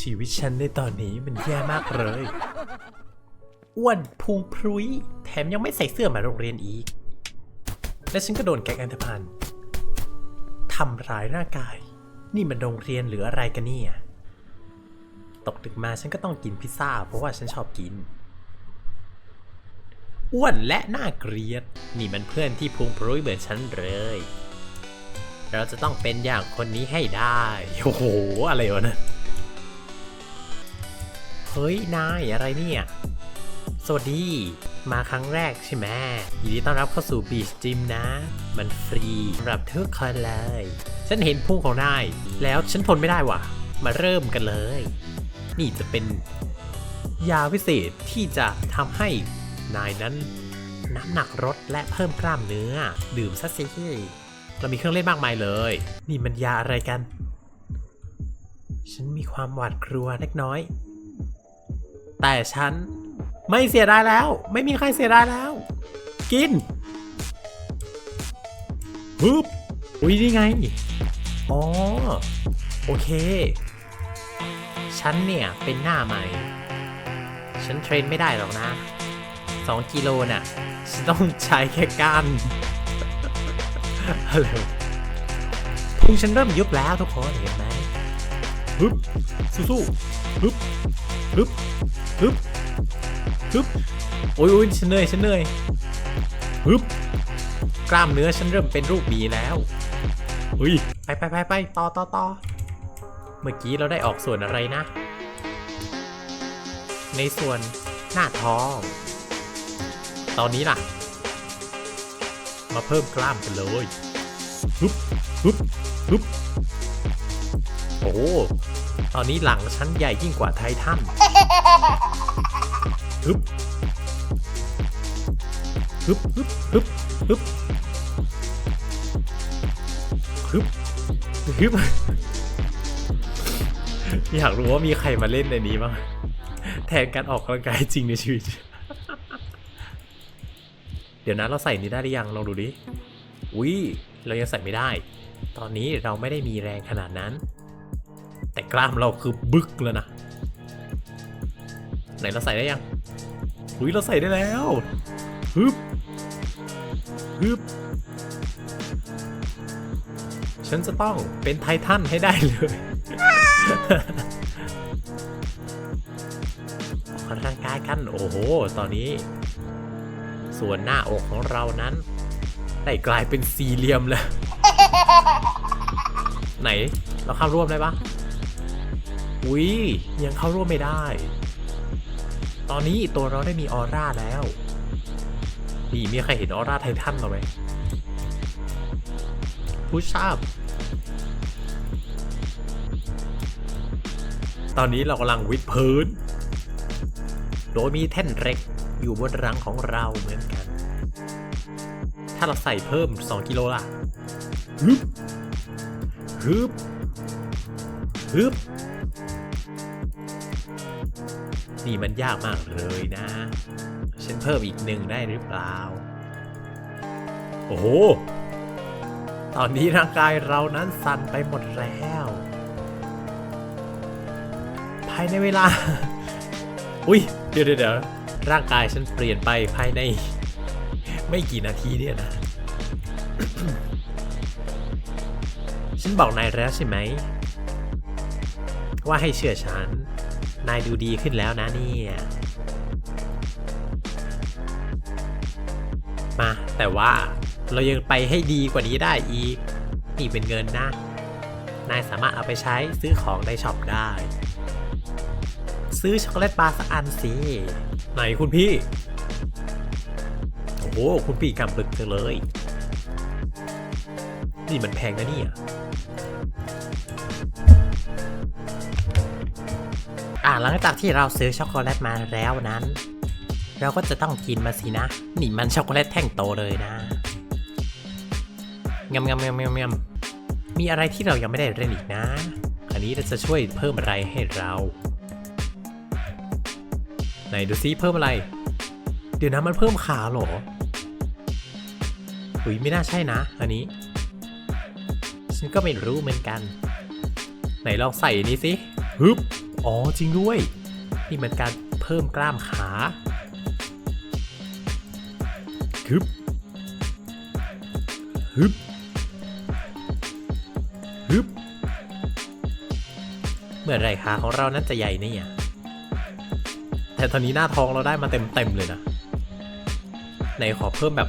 ชีวิตฉันในตอนนี้มันแย่มากเลย อ้วนพุงพรุยแถมยังไม่ใส่เสื้อมาโรงเรียนอีก และฉันก็โดนแก๊งอันธพาลทำร้ายร่างกาย นี่มันโรงเรียนหรืออะไรกันเนี่ยตกดึกมาฉันก็ต้องกินพิซซ่า เพราะว่าฉันชอบกิน อ้วนและน่าเกลียด นี่มันเพื่อนที่พุงพรุยเหมือนฉันเลย เราจะต้องเป็นอย่างคนนี้ให้ได้ โอ้โห อะไรวะนะ เฮ้ย นายอะไรเนี่ย สวัสดี มาครั้งแรกใช่ไหมยินดีต้อนรับเข้าสู่บีชจิมนะ มันฟรีสำหรับทุกคนเลย ฉันเห็นพุ่งของนาย แล้วฉันทนไม่ได้ว่ะ มาเริ่มกันเลย นี่จะเป็น ยาวิเศษที่จะทำให้นายนั้นน้ำหนักลดและเพิ่มกล้ามเนื้อ ดื่มซะสิเรามีเครื่องเล่นมากมายเลย นี่มันยาอะไรกัน ฉันมีความหวาดกลัวเล็กน้อย แต่ฉันไม่เสียดายแล้ว ไม่มีใครเสียดายแล้ว กินฮึบอุ้ยนี่ไง อ๋อ โอเค ฉันเนี่ยเป็นหน้าใหม่ ฉันเทรนไม่ได้หรอกนะ 2 กิโลน่ะ ฉันต้องใช้แค่ก้านอะไรพุงฉันเริ่มยุบแล้วทุกคนเห็นไหมฮึบสู้ๆฮึบฮึบ ฮึบฮึบโอ้ยโอ้ยฉันเหนื่อยฉันเหนื่อยฮึบกล้ามเนื้อฉันเริ่มเป็นรูปหมีแล้วเฮ้ยไปไปไปไปต่อต่อต่อเมื่อกี้เราได้ออกส่วนอะไรนะ ในส่วนหน้าท้อง ตอนนี้ล่ะ มาเพิ่มกล้ามกันเลยฮึบฮึบฮึบโอ้ ตอนนี้หลังฉันใหญ่ยิ่งกว่าไททัน ฮึบฮึบฮึบฮึบฮึบฮึบฮึบอยากรู้ว่ามีใครมาเล่นในนี้บ้างแทนการออกกำลังกายจริงในชีวิต เดี๋ยวนะเราใส่นี้ได้หรือยังลองดูดิ อุ้ยเรายังใส่ไม่ได้ ตอนนี้เราไม่ได้มีแรงขนาดนั้น แต่กล้ามเราคือบึกแล้วนะ ไหนเราใส่ได้ยัง อุ้ยเราใส่ได้แล้วฮึบฮึบฉันจะต้องเป็นไททันให้ได้เลยออกกำลังกายกัน โอ้โห ตอนนี้ ส่วนหน้าอกของเรานั้น ได้กลายเป็นสี่เหลี่ยมแล้ว ไหน เราเข้าร่วมได้ปะอุ้ยยังเข้าร่วมไม่ได้ ตอนนี้ตัวเราได้มีออร่าแล้วนี่มีใครเห็นออร่าไททันเราไหมผู้ชาบตอนนี้เรากำลังวิดพื้น โดยมีแท่นเหล็กอยู่บนรังของเราเหมือนกัน ถ้าเราใส่เพิ่ม 2 กิโลล่ะฮึบฮึบฮึบ นี่มันยากมากเลยนะ ฉันเพิ่มอีกหนึ่งได้หรือเปล่า โอ้โห ตอนนี้ร่างกายเรานั้นสั่นไปหมดแล้ว ภายในเวลา อุ้ย เดี๋ยวเดี๋ยวร่างกายฉันเปลี่ยนไปภายใน ไม่กี่นาทีเนี่ยนะ ฉันบอกนายแล้วใช่ไหม ว่าให้เชื่อฉัน นายดูดีขึ้นแล้วนะเนี่ย มา แต่ว่าเรายังไปให้ดีกว่านี้ได้อีก นี่เป็นเงินนะ นายสามารถเอาไปใช้ซื้อของในช็อปได้ ซื้อช็อกโกแลตบาร์สักอันสิ ไหนคุณพี่ โอ้โห คุณพี่กำปึกจังเลย นี่มันแพงนะเนี่ย หลังจากที่เราซื้อช็อกโกแลตมาแล้วนั้น เราก็จะต้องกินมาสินะ นี่มันช็อกโกแลตแท่งโตเลยนะงำงำงำงำงำมีอะไรที่เรายังไม่ได้เล่นอีกนะ อันนี้จะช่วยเพิ่มอะไรให้เราไหนดูซิเพิ่มอะไร เดี๋ยวนะมันเพิ่มขาหรออุ้ยไม่น่าใช่นะ อันนี้ ฉันก็ไม่รู้เหมือนกัน ไหนลองใส่นี้สิฮึบ อ๋อจริงด้วย นี่มันการเพิ่มกล้ามขาฮึบฮึบฮึบเมื่อไรขาของเรานั้นจะใหญ่เนี่ยแต่ตอนนี้หน้าท้องเราได้มาเต็มๆเลยนะไหนขอเพิ่มแบบ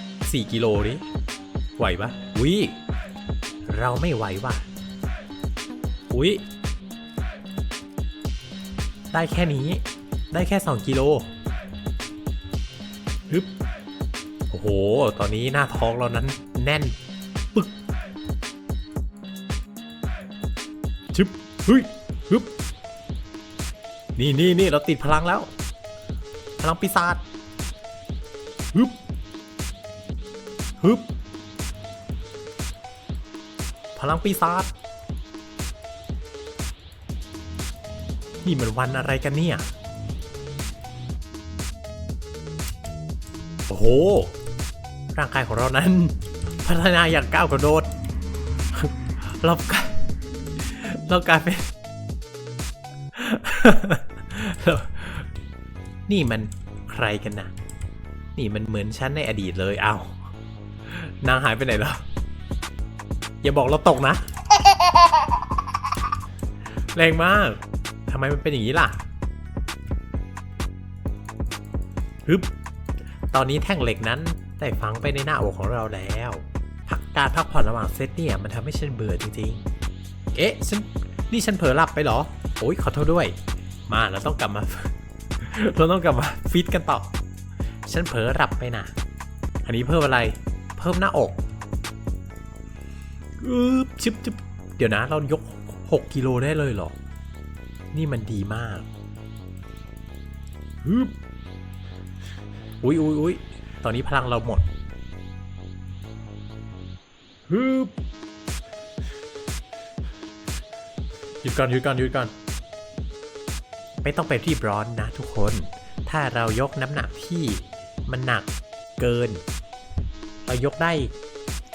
4 กิโลดิไหวปะวิเราไม่ไหวว่ะอุ้ย ได้แค่นี้ ได้แค่ 2 กิโลฮึบโอ้โห ตอนนี้หน้าท้องเรานั้นแน่น ปึกชึบฮึยฮึบนี่นี่นี่เราติดพลังแล้ว พลังปีศาจฮึบฮึบพลังปีศาจ นี่มันวันอะไรกันเนี่ย โอ้โห ร่างกายของเรานั้น พัฒนาอย่างก้าวกระโดด เรากายเรากลายเป็น นี่มันใครกันนะนี่มันเหมือนฉันในอดีตเลยเอานางหายไปไหนแล้ว อย่าบอกเราตกนะ แรงมาก ทำไมมันเป็นอย่างนี้ล่ะฮึบตอนนี้แท่งเหล็กนั้นได้ฝังไปในหน้าอกของเราแล้ว พักการพักผ่อนระหว่างเซตเนี่ยมันทำให้ฉันเบื่อจริงๆ เอ๊ะฉันนี่ฉันเผลอหลับไปเหรอ โอ้ยขอโทษด้วย มาเราต้องกลับมา เราต้องกลับมาฟิตกันต่อ ฉันเผลอหลับไปนะอันนี้เพิ่มอะไร เพิ่มหน้าอกอึบชึบชึบเดี๋ยวนะ เรายก 6กิโลได้เลยเหรอ นี่มันดีมากฮึบอุ้ยอุ้ยอุ้ยตอนนี้พลังเราหมดฮึบหยุดก่อนหยุดก่อนหยุดก่อน ไม่ต้องไปรีบร้อนนะทุกคน ถ้าเรายกน้ำหนักที่มันหนักเกิน เรายกได้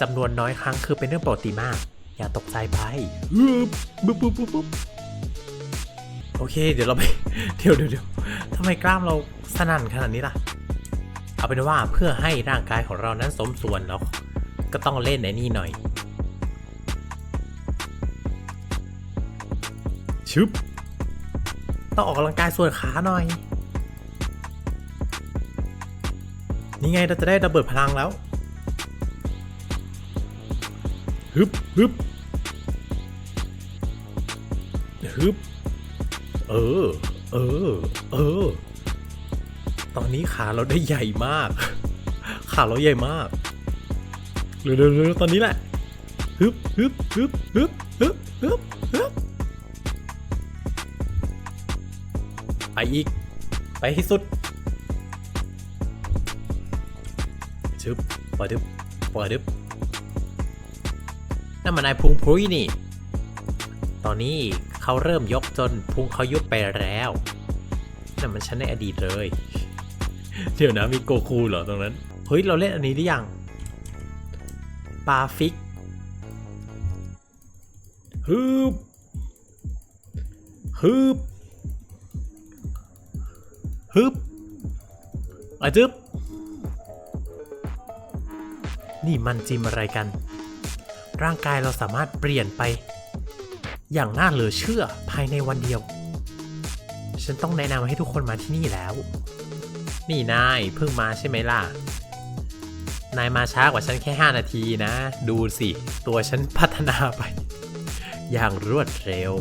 จำนวนน้อยครั้งคือเป็นเรื่องปกติมาก อย่าตกใจไปฮึบปุ๊บปุ๊บปุ๊บปุ๊บ โอเค เดี๋ยวเราไป เดี๋ยวเดี๋ยวเดี๋ยวทำไมกล้ามเราสนั่นขนาดนี้ล่ะ เอาเป็นว่าเพื่อให้ร่างกายของเรานั้นสมส่วนเราก็ต้องเล่นไอ้นี่หน่อย ชึบ ต้องออกกำลังกายส่วนขาหน่อย นี่ไงเราจะได้ระเบิดพลังแล้ว ฮึบฮึบฮึบ เออ เออ เออ ตอนนี้ขาเราได้ใหญ่มาก ขาเราใหญ่มากเร็วเร็วเร็วตอนนี้แหละฮึบฮึบฮึบฮึบฮึบฮึบฮึบไปอีก ไปให้สุดชึบปะดึบปะดึบนั่นมันนายพุงพรุยนี่ ตอนนี้ เขาเริ่มยกจนพุงเขายุบไปแล้วนั่นมันฉันในอดีตเลย เดี๋ยวนะมีโกคูเหรอตรงนั้น เฮ้ย เราเล่นอันนี้หรือยังปาฟิกฮึบฮึบฮึบอะจึบนี่มันจิมอะไรกัน ร่างกายเราสามารถเปลี่ยนไป อย่างน่าเหลือเชื่อภายในวันเดียว ฉันต้องแนะนำให้ทุกคนมาที่นี่แล้ว นี่นายเพิ่งมาใช่ไหมล่ะ นายมาช้ากว่าฉันแค่ 5 นาทีนะ ดูสิ ตัวฉันพัฒนาไป อย่างรวดเร็ว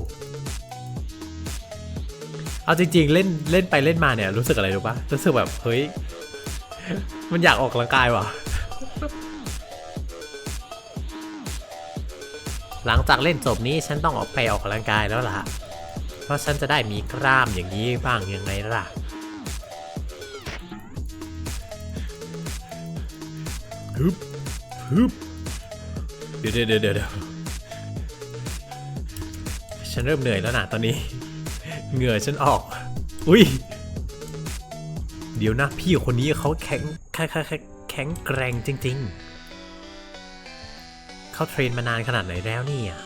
เอาจริงๆ เล่นเล่นไปเล่นมาเนี่ยรู้สึกอะไรรู้ปะรู้สึกแบบ เฮ้ย มันอยากออกกำลังกายว่ะ หลังจากเล่นจบนี้ฉันต้องออกไปออกกำลังกายแล้วล่ะ เพราะฉันจะได้มีกล้ามอย่างนี้บ้างยังไงล่ะ ฮึบ ฮึบ เดี๋ยวเดี๋ยวเดี๋ยวเดี๋ยวฉันเริ่มเหนื่อยแล้วนะตอนนี้ เหงื่อฉันออก อุ้ย เดี๋ยวนะพี่คนนี้เขาแข็งแข็งแข็งแข็งแกร่งจริง ๆ เขาเทรนมานานขนาดไหนแล้วเนี่ย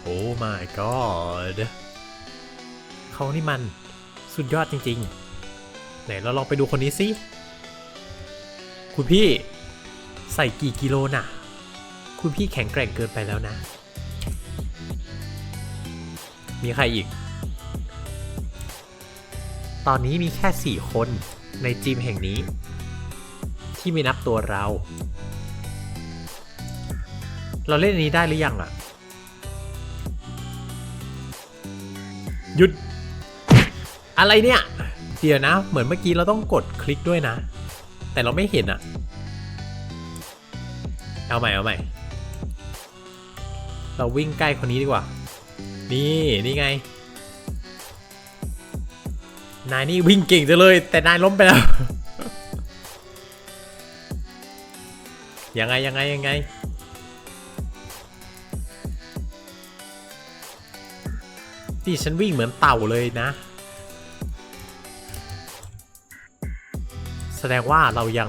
โอ้ my god เขานี่มันสุดยอดจริง ๆ ไหนเราลองไปดูคนนี้สิ คุณพี่ใส่กี่กิโลน่ะ คุณพี่แข็งแกร่งเกินไปแล้วนะ มีใครอีก ตอนนี้มีแค่ 4 คนในจิมแห่งนี้ ที่ไม่นับตัวเรา เราเล่นอันนี้ได้หรือยังอะหยุด อะไรเนี่ย เดี๋ยวนะ เหมือนเมื่อกี้เราต้องกดคลิกด้วยนะ แต่เราไม่เห็นอะเอาใหม่เอาใหม่ เราวิ่งใกล้คนนี้ดีกว่า นี่นี่ไง นายนี่วิ่งเก่งจังเลย แต่นายล้มไปแล้ว ยังไงยังไงยังไงี่ฉันวิ่งเหมือนเต่าเลยนะ แสดงว่าเรายัง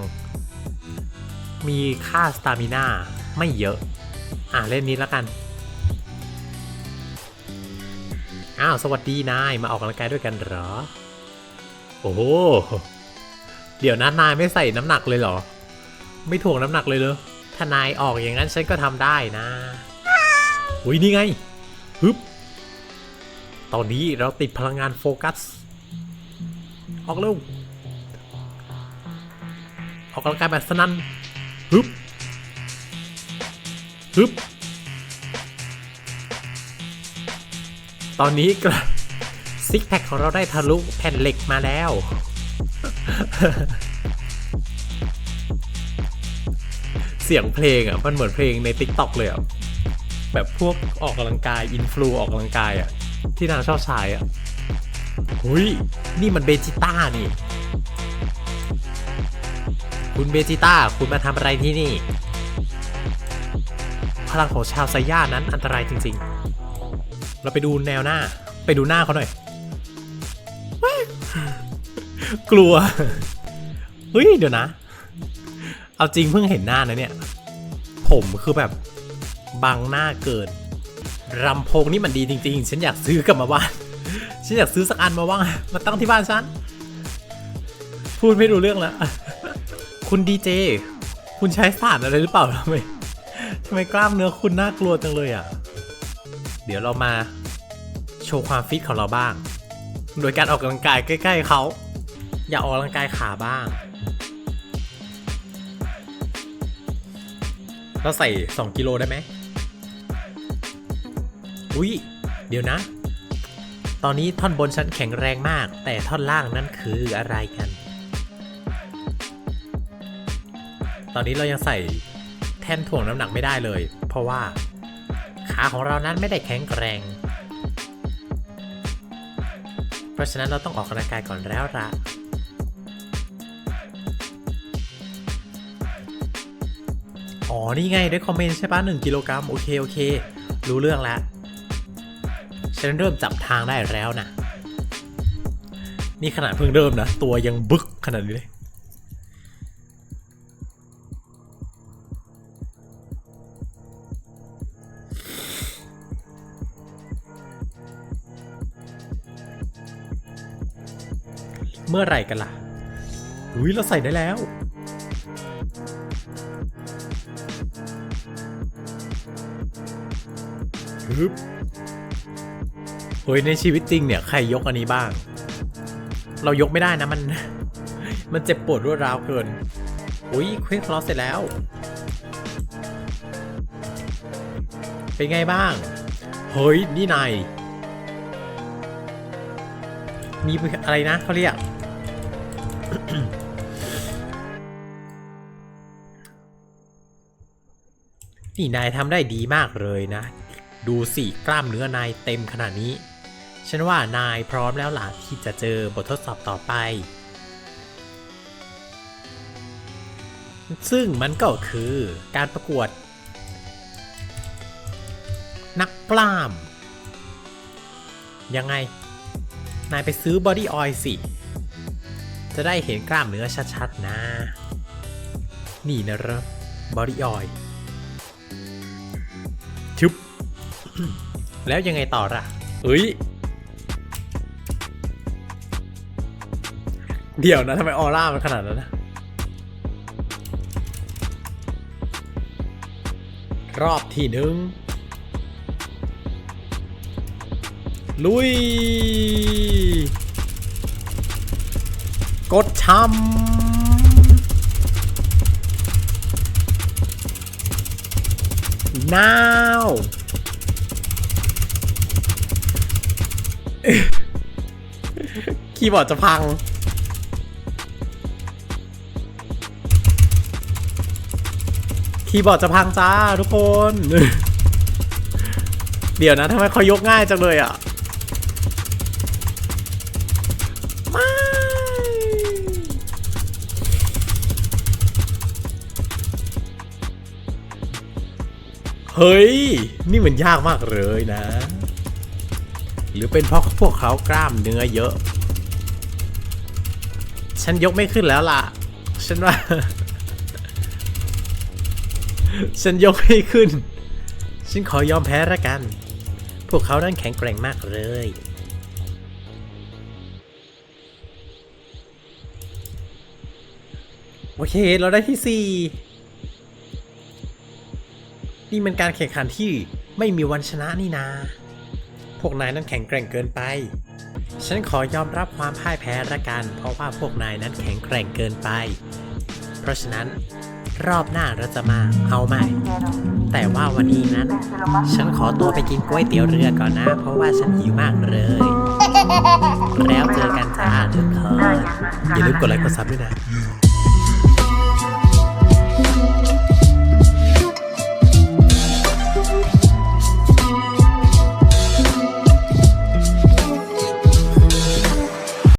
มีค่าสตามิน่าไม่เยอะ อะเล่นนี้แล้วกัน อ้าว สวัสดีนาย มาออกกำลังกายด้วยกันเหรอ โอ้โห เดี๋ยวนะนายไม่ใส่น้ำหนักเลยเหรอ ไม่ถ่วงน้ำหนักเลยเหรอถ้านายออกอย่างนั้นฉันก็ทำได้นะ อุ้ยนี่ไงฮึบ ตอนนี้เราติดพลังงานโฟกัส ออกเร็ว ออกกำลังกายแบบสนั่นฮึบฮึบตอนนี้กระซิกแพคของเราได้ทะลุแผ่นเหล็กมาแล้ว เสียงเพลงอะ มันเหมือนเพลงใน t ิ k t o k เลยอะ แบบพวกออกกำลังกาย อินฟลูออกกำลังกายอะ ที่นางชอบใช้อะหุยนี่มันเบจิต้านี่ คุณเบจิต้าคุณมาทำอะไรที่นี่ พลังของชาวไซย่านั้นอันตรายจริง ๆ เราไปดูแนวหน้า ไปดูหน้าเขาหน่อย กลัว เฮ้ย เดี๋ยวนะ เอาจริงเพิ่งเห็นหน้านะเนี่ย ผมคือแบบบังหน้าเกิน ลำโพงนี่มันดีจริง ๆ ฉันอยากซื้อกลับมาบ้าน ฉันอยากซื้อสักอันมาว่างมาตั้งที่บ้านฉัน พูดไม่รู้เรื่องแล้วคุณดีเจ คุณใช้สารอะไรหรือเปล่าทำไมทำไมกล้ามเนื้อคุณน่ากลัวจังเลยอะ เดี๋ยวเรามาโชว์ความฟิตของเราบ้าง โดยการออกกำลังกายใกล้ๆเขา อย่าออกกำลังกายขาบ้าง เราใส่ 2 กิโลได้ไหม อุ๊ย เดี๋ยวนะ ตอนนี้ท่อนบนฉันแข็งแรงมาก แต่ท่อนล่างนั่นคืออะไรกัน ตอนนี้เรายังใส่แท่นถ่วงน้ำหนักไม่ได้เลย เพราะว่า ขาของเรานั้นไม่ได้แข็งแรง เพราะฉะนั้นเราต้องออกกำลังกายก่อนแล้วละอ๋อ นี่ไงได้คอมเมนต์ใช่ปะ1กิโลกรัมโอเค โอเค รู้เรื่องแล้ว ฉันเริ่มจับทางได้แล้วนะ นี่ขนาดเพิ่งเริ่มนะ ตัวยังบึกขนาดนี้เลยเมื่อไหร่กันล่ะอุ้ยเราใส่ได้แล้ว ฮึบเฮ้ยในชีวิตจริงเนี่ยใครยกอันนี้บ้าง เรายกไม่ได้นะมัน มันเจ็บปวดรวดร้าวเกินอุ้ยเควิกคลอสเสร็จแล้ว เป็นไงบ้าง เฮ้ย นี่นายมีอะไรนะเขาเรียก นี่นายทำได้ดีมากเลยนะ ดูสิกล้ามเนื้อนายเต็มขนาดนี้ ฉันว่านายพร้อมแล้วล่ะที่จะเจอบททดสอบต่อไป ซึ่งมันก็คือการประกวด นักกล้าม ยังไง นายไปซื้อบอดี้ออยสิ จะได้เห็นกล้ามเนื้อชัดๆนะ นี่นะรอบอดี้ออย แล้วยังไงต่อล่ะเอ้ย เดี๋ยวนะทำไมออร่ามันขนาดนั้นนะ รอบที่หนึ่งลุย กดช้ำ now คีย์บอร์ดจะพัง คีย์บอร์ดจะพังจ้าทุกคน เดี๋ยวนะทำไมเขายกง่ายจังเลยอะไม่เฮ้ย นี่มันยากมากเลยนะ หรือเป็นเพราะพวกเขากล้ามเนื้อเยอะ ฉันยกไม่ขึ้นแล้วล่ะ ฉันว่า ฉันยกไม่ขึ้น ฉันขอยอมแพ้ละกัน พวกเขานั้นแข็งแกร่งมากเลย โอเค เราได้ที่สี่นี่มันการแข่งขันที่ไม่มีวันชนะนี่นา พวกนายนั้นแข็งแกร่งเกินไป ฉันขอยอมรับความพ่ายแพ้ละกัน เพราะว่าพวกนายนั้นแข็งแกร่งเกินไป เพราะฉะนั้นรอบหน้าเราจะมาเอาใหม่ แต่ว่าวันนี้นั้น ฉันขอตัวไปกินก๋วยเตี๋ยวเรือก่อนนะ เพราะว่าฉันหิวมากเลย แล้วเจอกันจ้าทุกคนอย่าลืมกดไลค์กดซับด้วยนะ